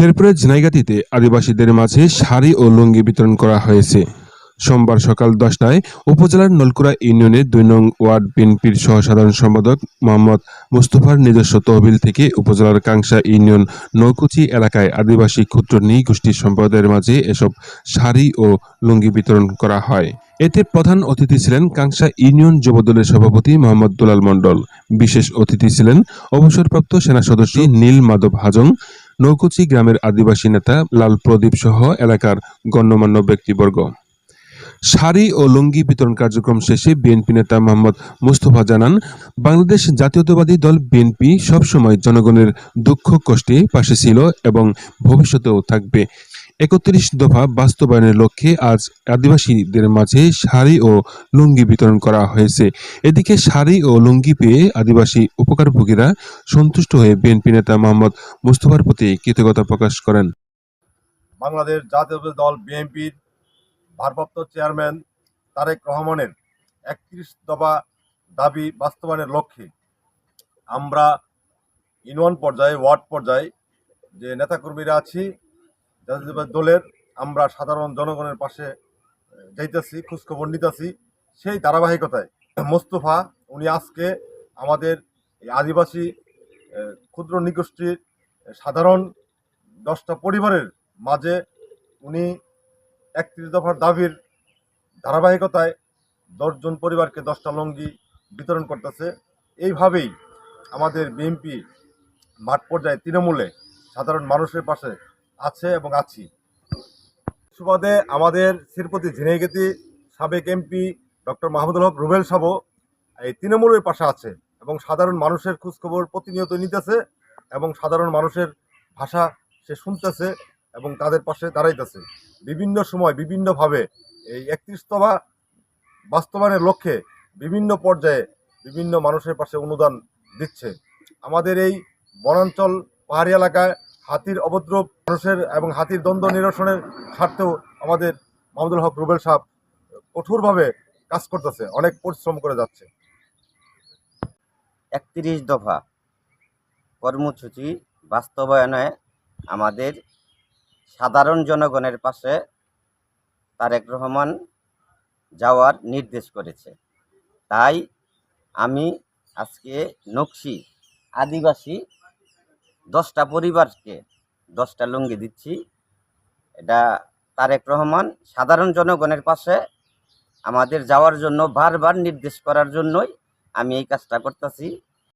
শেরপুরের ঝিনাইগাতিতে আদিবাসীদের মাঝে শাড়ি ও লুঙ্গি বিতরণ করা হয়েছে। সোমবার সকাল দশটায় উপজেলার নলকুড়া ইউনিয়নের দুই নং ওয়ার্ড বিএনপির সহসাধারণ সম্পাদক মোহাম্মদ মুস্তফার নিজস্ব তহবিল থেকে উপজেলার কাংসা ইউনিয়ন নৌকুচি এলাকায় আদিবাসী ক্ষুদ্র নৃগোষ্ঠী সম্প্রদায়ের মাঝে এসব শাড়ি ও লুঙ্গি বিতরণ করা হয়। এতে প্রধান অতিথি ছিলেন কাংসা ইউনিয়ন যুবদলের সভাপতি মোহাম্মদ দুলাল মণ্ডল। বিশেষ অতিথি ছিলেন অবসরপ্রাপ্ত সেনা সদস্য নীল মাধব হাজং নৌকুচি গ্রামের আদিবাসী নেতা লাল প্রদীপ সহ এলাকার গণ্যমান্য ব্যক্তিবর্গ। শাড়ি ও লুঙ্গি বিতরণ কার্যক্রম শেষে বিএনপি নেতা মোহাম্মদ মুস্তফা জানান, বাংলাদেশ জাতীয়তাবাদী দল বিএনপি সবসময় জনগণের দুঃখ কষ্টে পাশে ছিল এবং ভবিষ্যতেও থাকবে একত্রিশ দফা বাস্তবায়নের লক্ষ্যে আজ আদিবাসীদের মাঝে শাড়ি ও লুঙ্গি বিতরণ করা হয়েছে। এদিকে শাড়ি ও লুঙ্গি পেয়ে আদিবাসী উপকারভোগীরা সন্তুষ্ট হয়ে বিএনপি নেতা মোহাম্মদ মুস্তফার প্রতি কৃতজ্ঞতা প্রকাশ করেন। বাংলাদেশ জাতীয় দল বিএনপির ভারপ্রাপ্ত চেয়ারম্যান তারেক রহমানের একত্রিশ দফা দাবি বাস্তবায়নের লক্ষ্যে আমরা ইউনিয়ন পর্যায়ে, ওয়ার্ড পর্যায়ে যে নেতাকর্মীরা আছি জাতীয়তাবাদী দলের আমরা সাধারণ জনগণের পাশে যাইতেছি, খোঁজখবর নিতেছি। সেই ধারাবাহিকতায় মোস্তফা, উনি আজকে আমাদের আদিবাসী ক্ষুদ্র নিগোষ্ঠীর সাধারণ দশটা পরিবারের মাঝে উনি একত্রিশ দফার দাবির ধারাবাহিকতায় দশজন পরিবারকে দশটা লঙ্গি বিতরণ করতেছে। এইভাবেই আমাদের বিএনপি মাঠ পর্যায়ে তৃণমূলে সাধারণ মানুষের পাশে আছে এবং আছি। সুবাদে আমাদের শ্রীপতি ঝিনাইগেতি, সাবেক এমপি ডক্টর মাহমুদুল হক রুবেল সাহ এই তৃণমূলের পাশে আছে এবং সাধারণ মানুষের খোঁজখবর প্রতিনিয়ত নিতেছে এবং সাধারণ মানুষের ভাষা সে শুনতেছে এবং তাদের পাশে দাঁড়াইতেছে। বিভিন্ন সময় বিভিন্নভাবে এই একত্রিশতমা বাস্তবায়নের লক্ষ্যে বিভিন্ন পর্যায়ে বিভিন্ন মানুষের পাশে অনুদান দিচ্ছে। আমাদের এই বনাঞ্চল পাহাড়ি এলাকায় হাতির অবদ্রব মানুষের এবং হাতির দ্বন্দ্ব নিরসনের স্বার্থেও আমাদের মাহমুদুল হক রুবেল সাহেব কঠোরভাবে কাজ করতেছে, অনেক পরিশ্রম করে যাচ্ছে। একত্রিশ দফা কর্মসূচি বাস্তবায়নে আমাদের সাধারণ জনগণের পাশে তারেক রহমান যাওয়ার নির্দেশ করেছে। তাই আমি আজকে নকশি আদিবাসী দশটা পরিবারকে দশটা লুঙ্গি দিচ্ছি। এটা তারেক রহমান, সাধারণ জনগণের পাশে আমাদের যাওয়ার জন্য বারবার নির্দেশ করার জন্যই আমি এই কাজটা করতেছি।